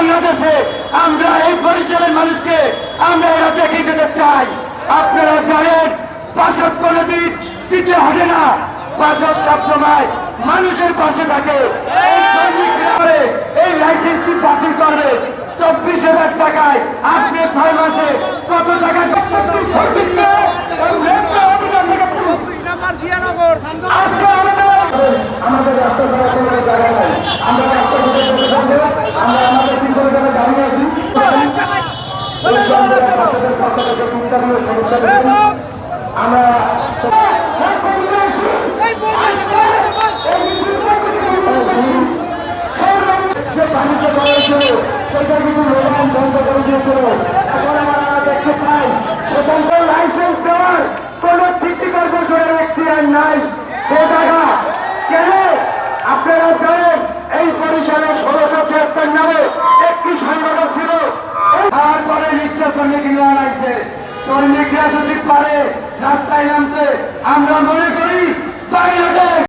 বাংলাদেশে আমরা এই পরিচয়ের মানুষকে আমরা এরা দেখে যেতে চাই। আপনারা জানেন পাশব করে দিন পিছিয়ে হটে না। পাশব সব সময় মানুষের পাশে থাকে। এই লাইসেন্স কি বাতিল করবে। চব্বিশ হাজার টাকায় আপনি ছয় মাসে কত টাকা আমাদের রাস্তা আমরা বাণিজ্য করা ছিল সেটা কিন্তু লোকমান বন্ধ করে দিয়েছিল এখন আমরা দেখতে পাই স্বতন্ত্র লাইসেন্স দেওয়ার কোন সিটি কর্পোরেশনের এখতিয়ার নাই সে টাকা কেন আপনারা জানেন এই পরিসরে ষোলোশো ছিয়াত্তর নামে একটি সংগঠন ছিল তারপরে রিক্সা শ্রমিকরা লাগছে শ্রমিকরা যদি পারে রাস্তায় নামতে আমরা মনে করি